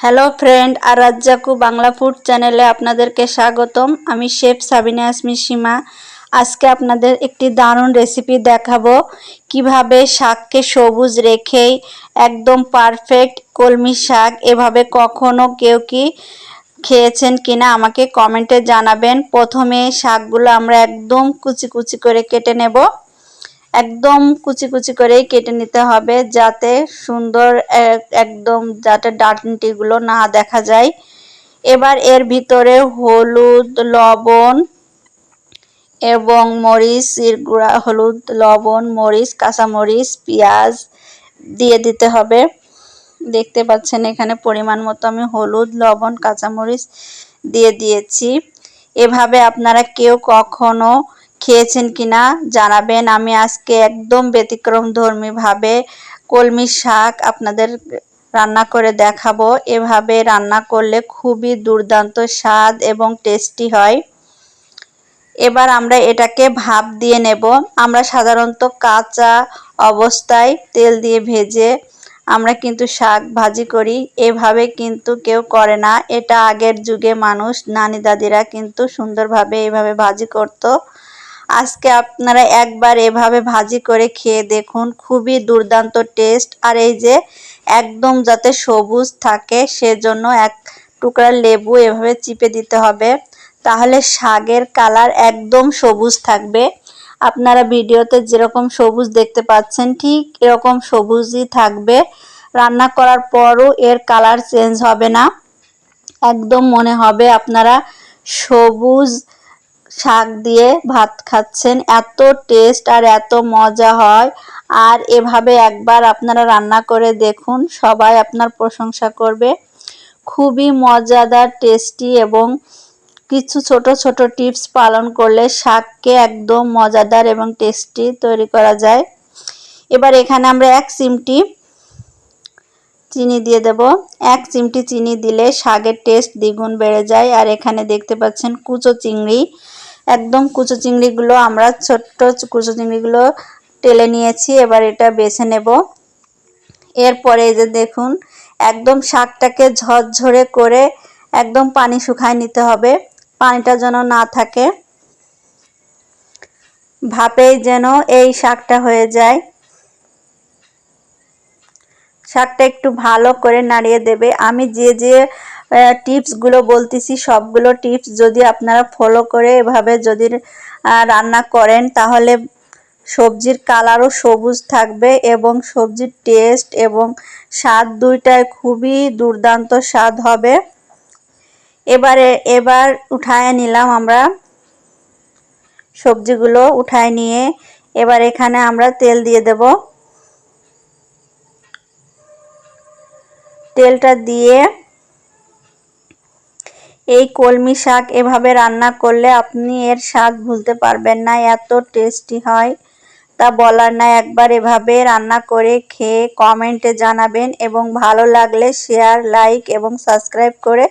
Hello friend আর Razzaku Bangla food চ্যানেলে আপনাদেরকে স্বাগতম। আমি শেফ সাবিনা আসমি সীমা। আজকে আপনাদের একটি দারুণ রেসিপি দেখাবো। কীভাবে শাককে সবুজ রেখেই একদম পারফেক্ট কলমি শাক এভাবে কখনো কেউ কি খেয়েছেন কিনা আমাকে কমেন্টে জানাবেন। প্রথমে শাকগুলো আমরা একদম কুচি কুচি করে কেটে নেব। একদম কুচি কুচি করেই কেটে নিতে হবে যাতে সুন্দর একদম যাতে ডানটিগুলো না দেখা যায়। এবার এর ভিতরে হলুদ, লবণ এবং মরিচের গুঁড়া, হলুদ, লবণ, মরিচ, কাঁচামরিচ, পেঁয়াজ দিয়ে দিতে হবে। দেখতে পাচ্ছেন এখানে পরিমাণ মতো আমি হলুদ, লবণ, কাঁচামরিচ দিয়ে দিয়েছি। এভাবে আপনারা কেউ কখনো খেয়েছেন কিনা জানাবেন। আমি আজকে একদম ব্যতিক্রম ধর্মীভাবে কলমি শাক আপনাদের রান্না করে দেখাবো। এভাবে রান্না করলে খুবই দুর্দান্ত স্বাদ এবং টেস্টি হয়। এবার আমরা এটাকে ভাপ দিয়ে নেব। আমরা সাধারণত কাঁচা অবস্থায় তেল দিয়ে ভেজে আমরা কিন্তু শাক ভাজি করি। এভাবে কিন্তু কেউ করে না। এটা আগের যুগে মানুষ, নানি দাদিরা কিন্তু সুন্দরভাবে এভাবে ভাজি করত। আজকে আপনারা একবার এভাবে ভাজি করে খেয়ে দেখুন, খুবই দুর্দান্ত টেস্ট আর এই যে একদম যাতে সবুজ থাকে, সেজন্য এক টুকরা লেবু এভাবে চিপে দিতে হবে। তাহলে শাকের কালার একদম সবুজ থাকবে। আপনারা ভিডিওতে যেরকম সবুজ দেখতে পাচ্ছেন, ঠিক এরকম সবুজই থাকবে। রান্না করার পরও এর কালার চেঞ্জ হবে না। একদম মনে হবে আপনারা সবুজ শাক দিয়ে ভাত খাচ্ছেন। এত টেস্ট আর এত মজা হয়। আর এভাবে একবার আপনারা রান্না করে দেখুন, সবাই আপনার প্রশংসা করবে। খুবই মজাদার টেস্টি এবং কিছু ছোট ছোট টিপস পালন করলে শাককে একদম মজাদার এবং টেস্টি তৈরি করা যায়। এবার এখানে আমরা এক চিমটি চিনি দিয়ে দেব। এক চিমটি চিনি দিলে শাকের টেস্ট দ্বিগুণ বেড়ে যায়। আর এখানে দেখতে পাচ্ছেন কুচো চিংড়ি। একদম কুচো চিংড়িগুলো, আমরা ছোট্ট কুচো চিংড়িগুলো টেলে নিয়েছি, এবার এটা বেছে নেব। এরপরে এই যে দেখুন, একদম শাকটাকে ঝরঝরে করে একদম পানি শুকায় নিতে হবে, পানিটা যেন না থাকে। ভাপেই যেন এই শাকটা হয়ে যায়। শাকটা একটু ভালো করে নাড়িয়ে দেবে। আমি যে যে টিপসগুলো বলতেছি, সবগুলো টিপস যদি আপনারা ফলো করে এভাবে যদি রান্না করেন, তাহলে সবজির কালারও সবুজ থাকবে এবং সবজির টেস্ট এবং স্বাদ দুইটাই খুবই দুর্দান্ত স্বাদ হবে। এবারে, এবার উঠায় নিলাম আমরা সবজিগুলো উঠায় নিয়ে, এবার এখানে আমরা তেল দিয়ে দেব। তেলটা দিয়ে এই কলমি শাক এভাবে রান্না করলে আপনি এর স্বাদ ভুলতে পারবেন না, এত টেস্টি হয়। তা বলার না একবার এভাবে রান্না করে খেয়ে কমেন্টে জানাবেন এবং ভালো লাগলে শেয়ার, লাইক এবং সাবস্ক্রাইব করে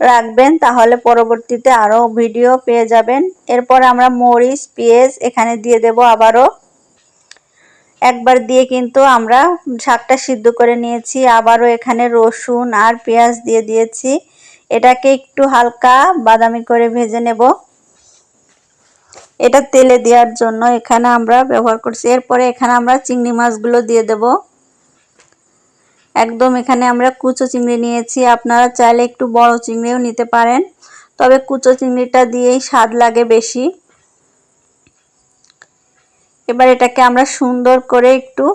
রাখবেন, তাহলে পরবর্তীতে আরও ভিডিও পেয়ে যাবেন। এরপর আমরা মরিচ, পেঁয়াজ এখানে দিয়ে দেব আবারও। একবার দিয়ে কিন্তু আমরা শাকটা সিদ্ধ করে নিয়েছি, আবারও এখানে রসুন আর পেঁয়াজ দিয়ে দিয়েছি। এটাকে একটু হালকা বাদামি করে ভেজে নেব। এটা তেলে দেওয়ার জন্য এখানে আমরা ব্যবহার করছি। এরপরে এখানে আমরা চিংড়ি মাছগুলো দিয়ে দেব। একদম এখানে আমরা কুচো চিংড়ি নিয়েছি। আপনারা চাইলে একটু বড় চিংড়িও নিতে পারেন, তবে কুচো চিংড়িটা দিয়েই স্বাদ লাগে বেশি। এবার এটাকে আমরা সুন্দর করে একটু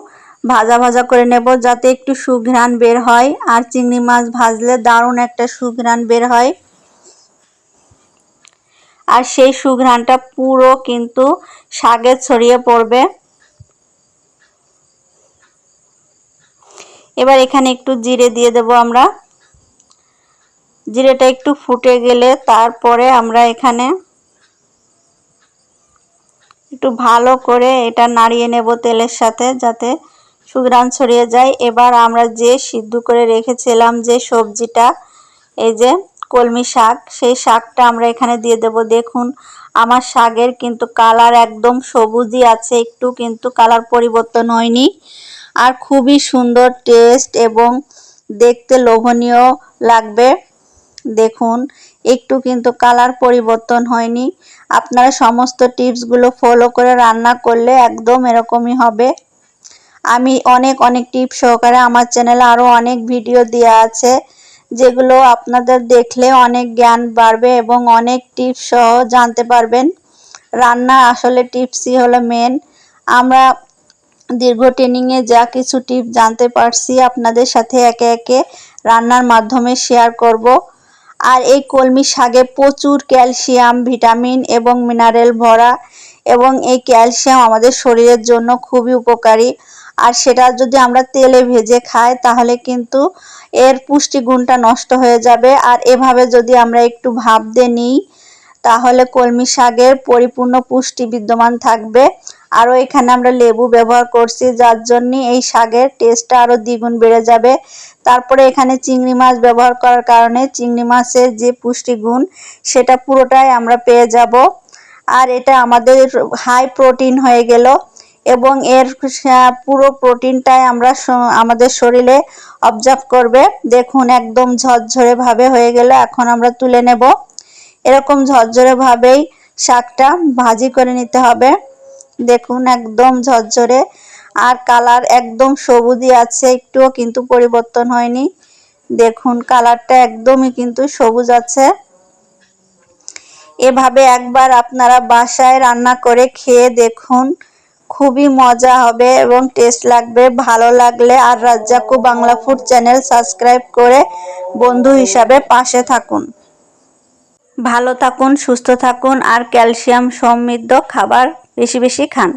ভাজা ভাজা করে নেব যাতে একটু সুঘ্রাণ বের হয়। আর চিংড়ি মাছ ভাজলে দারুণ একটা সুঘ্রাণ বের হয়। আর সেই সুঘ্রাণটা পুরো কিন্তু শাগে ছড়িয়ে পড়বে। এবার এখানে একটু জিরে দিয়ে দেব আমরা। জিরেটা একটু ফুটে গেলে তারপরে আমরা এখানে একটু ভালো করে এটা নাড়িয়ে নেব তেলের সাথে যাতে সুগ্রান ছড়িয়ে যায়। এবার আমরা যে সিদ্ধ করে রেখেছিলাম যে সবজিটা, এই যে কলমি শাক, সেই শাকটা আমরা এখানে দিয়ে দেব। দেখুন, আমার শাকের কিন্তু কালার একদম সবুজই আছে, একটু কিন্তু কালার পরিবর্তন হয়নি। আর খুবই সুন্দর টেস্ট এবং দেখতে লোভনীয় লাগবে। দেখুন, একটু কিন্তু কালার পরিবর্তন হয়নি। আপনারা সমস্ত টিপসগুলো ফলো করে রান্না করলে একদম এরকমই হবে। আমি অনেক অনেক টিপস সহকারে আমার চ্যানেলে আরও অনেক ভিডিও দেওয়া আছে, যেগুলো আপনাদের দেখলে অনেক জ্ঞান বাড়বে এবং অনেক টিপস সহ জানতে পারবেন। রান্না আসলে টিপসই হলো মেন আমরা দীর্ঘ ট্রেনিংয়ে যা কিছু টিপ জানতে পারছি আপনাদের সাথে একে একে রান্নার মাধ্যমে শেয়ার করব। আর এই কলমি শাকে প্রচুর ক্যালসিয়াম ভিটামিন এবং মিনারেল ভরা এবং এই ক্যালসিয়াম আমাদের শরীরের জন্য খুবই উপকারী। আর সেটা যদি আমরা তেলে ভেজে খাই, তাহলে কিন্তু এর পুষ্টিগুণটা নষ্ট হয়ে যাবে। আর এভাবে যদি আমরা একটু ভাব দিয়ে নিই, তাহলে কলমি শাকের পরিপূর্ণ পুষ্টি বিদ্যমান থাকবে। আরও এখানে আমরা লেবু ব্যবহার করছি, যার জন্য এই শাকের টেস্টটা আরও দ্বিগুণ বেড়ে যাবে। তারপরে এখানে চিংড়ি মাছ ব্যবহার করার কারণে চিংড়ি মাছের যে পুষ্টিগুণ, সেটা পুরোটাই আমরা পেয়ে যাব। আর এটা আমাদের হাই প্রোটিন হয়ে গেল। এবং এর পুরো প্রোটিনটাই আমরা আমাদের শরীরে অবজার্ভ করবে। দেখুন, একদম ঝরঝরে ভাবে হয়ে গেল এখন আমরা তুলে নেব। এরকম ঝরঝরে ভাবেই শাকটা ভাজি করে নিতে হবে। দেখুন, একদম ঝরঝরে। আর কালার একদম সবুজই আছে, একটুও কিন্তু পরিবর্তন হয়নি। দেখুন, কালারটা একদমই কিন্তু সবুজ আছে। এভাবে একবার আপনারা বাসায় রান্না করে খেয়ে দেখুন। খুবই মজা হবে এবং টেস্ট লাগবে, ভালো লাগলে আর Razzaku Bangla food channel subscribe করে বন্ধু হিসাবে পাশে থাকুন। ভালো থাকুন, সুস্থ থাকুন আর ক্যালসিয়াম সমৃদ্ধ খাবার বেশি বেশি খান।